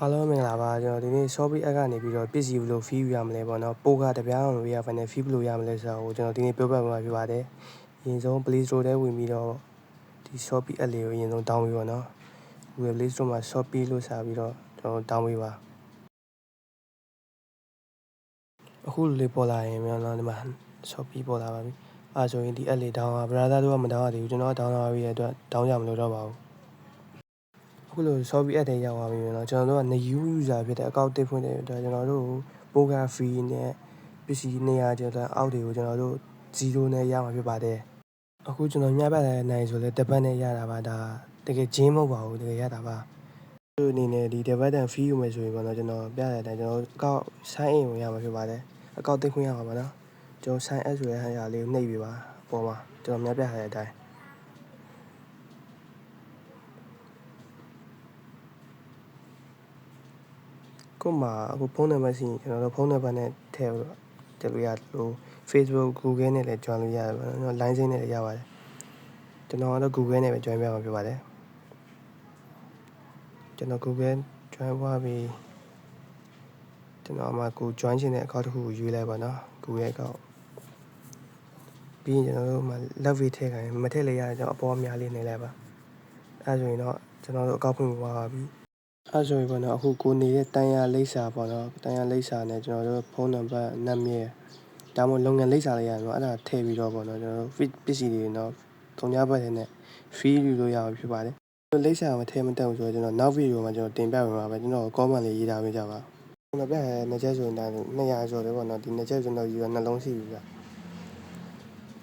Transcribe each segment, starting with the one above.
အားလုံးမင်္ဂလာပါကျွန်တော်ဒီနေ့ Shopee app ကနေပြီးတော့ပစ္စည်းဘယ်လို fee ယူရမလဲပေါ့နော်ပို့ကတပြားမှမပေးရဘဲနဲ့ fee ဘယ်လိုရမလဲဆိုတာကိုကျွန်တော်ဒီနေ့ပြောပြမှာဖြစ်ပါတယ်အရင်ဆုံး Play Store ထဲဝင်ပြီးတော့ဒီ Shopee app လေးကိုအရင်ဆုံး down ပြီးပေါ့နော် Google Play Store မှာ Shopee လို့စာပြီးတော့ကျွန်တော် down ပြီးပါအခုလိုလေးပေါ်လာရင်မြန်တော့ဒီမှာ Shopee ပေါ်လာပါပြီအဲဆိုရင်ဒီ app လေး down ပါ brother တို့ကမ down ရသေးဘူးကျွန်တော်က down လာပြီးရတဲ့အတွက် down ရမလို့တော့ပါဘူး အခုလို Shopee app ထဲရောက်သွားပြီနော်ကျွန်တော်တို့က new user ဖြစ်တဲ့အကောင့်တစ်ဖွင့်တဲ့အတွက်ကျွန်တော်တို့ပိုက fee နဲ့ပစ္စည်း200ကျော်တဲ့အောက်တွေကိုကျွန်တော်တို့0နဲ့ရမှာဖြစ်ပါတယ်အခုကျွန်တော်ညဘက်လည်းနိုင်ဆိုလဲတစ်ပတ်နဲ့ရတာပါဒါတကယ်ဂျင်းမဟုတ်ပါဘူးတကယ်ရတာပါသူအနေနဲ့ဒီတစ်ပတ်တန် fee ယူမယ်ဆိုရင်ပေါ့နော်ကျွန်တော်ပြရတဲ့အတိုင်းကျွန်တော်အကောင့် sign in ကိုရမှာဖြစ်ပါတယ်အကောင့်တစ်ခွင့်ရမှာပါနော်ကျွန်တော် sign up ဆိုတဲ့ဟာလေးကိုနှိပ်ပြီးပါအပေါ်မှာကျွန်တော်များပြရတဲ့အတိုင်း ကို့မှာအခုဖုန်းနံပါတ်ရှိရင်ကျွန်တော်တို့ဖုန်းနံပါတ်နဲ့ထည့်ပြီးတော့တက်လို့ရတယ်လို့ Facebook Google နဲ့လည်း join လို့ရတယ်ပေါ့နော် line စိမ်းနဲ့လည်းရပါတယ်ကျွန်တော်ကတော့ Google နဲ့ပဲ join ပြမှာဖြစ်ပါတယ်ကျွန်တော် Google join သွားပြီးကျွန်တော်အမှကို join ချင်တဲ့ account တစ်ခုကိုရွေးလိုက်ပါနော် Google account ပြီးရင်ကျွန်တော်တို့မှ love way ထည့်ခိုင်းမထည့်လည်းရတယ်ကျွန်တော်အပေါ်အများလေးနေလိုက်ပါအဲဆိုရင်တော့ကျွန်တော်တို့ account ဖွင့်သွားပါပြီ အဲဆိုရင်ပေါ့နော်အခုကိုနေတဲ့တန်ရလိပ်စာပေါ့နော်တန်ရလိပ်စာနဲ့ကျွန်တော်တို့ဖုန်းနံပါတ်နံပါတ်ဒါမှမဟုတ်လုပ်ငန်းလိပ်စာလေးရတယ်နော်အဲ့ဒါထည့်ပြီးတော့ပေါ့နော်ကျွန်တော်တို့ fit ပစ္စည်းတွေနော်တုံညာဘက်ထဲနဲ့ free ယူလို့ရအောင်ဖြစ်ပါတယ်လိပ်စာမထည့်မတက်ဘူးဆိုတော့ကျွန်တော်နောက်ဗီဒီယိုမှာကျွန်တော်တင်ပြပေးမှာပဲကျွန်တော် comment လေးရေးထားပေးကြပါကျွန်တော်ပြရဲနှစ်ချက်ဆိုရင်ဒါ200ကျော်တယ်ပေါ့နော်ဒီနှစ်ချက်ကျွန်တော်ယူရနှလုံးရှိပြီဗျ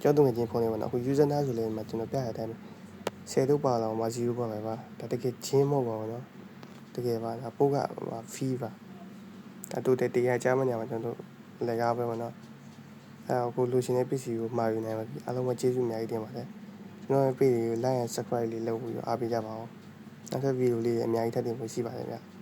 ကျောင်းသူငယ်ချင်းဖုန်းလေးပေါ့နော်အခု user နာဆိုလည်းမှာကျွန်တော်ပြရတဲ့အတိုင်း10တို့ပါလောက်မှာ0ပါပဲပါဒါတကယ်ချင်းမဟုတ်ပါဘူးနော် တကယ်ပါဒါပို့ကဖီးပါအတူတတရားကြားမညာမှာကျွန်တော်တို့လက်ကားပဲမနော်အဲကိုလိုချင်တဲ့ပစ္စည်းကိုမှာယူနိုင်ပါပြီအားလုံးပဲကျေးဇူးအများကြီးတင်ပါတယ်ကျွန်တော်ရဲ့ page ကို like and subscribe လေးလုပ်ပြီးတော့အားပေးကြပါဦးနောက်ထပ်ဗီဒီယိုလေးအများကြီးထပ်တင်ဖို့ရှိပါတယ်ဗျ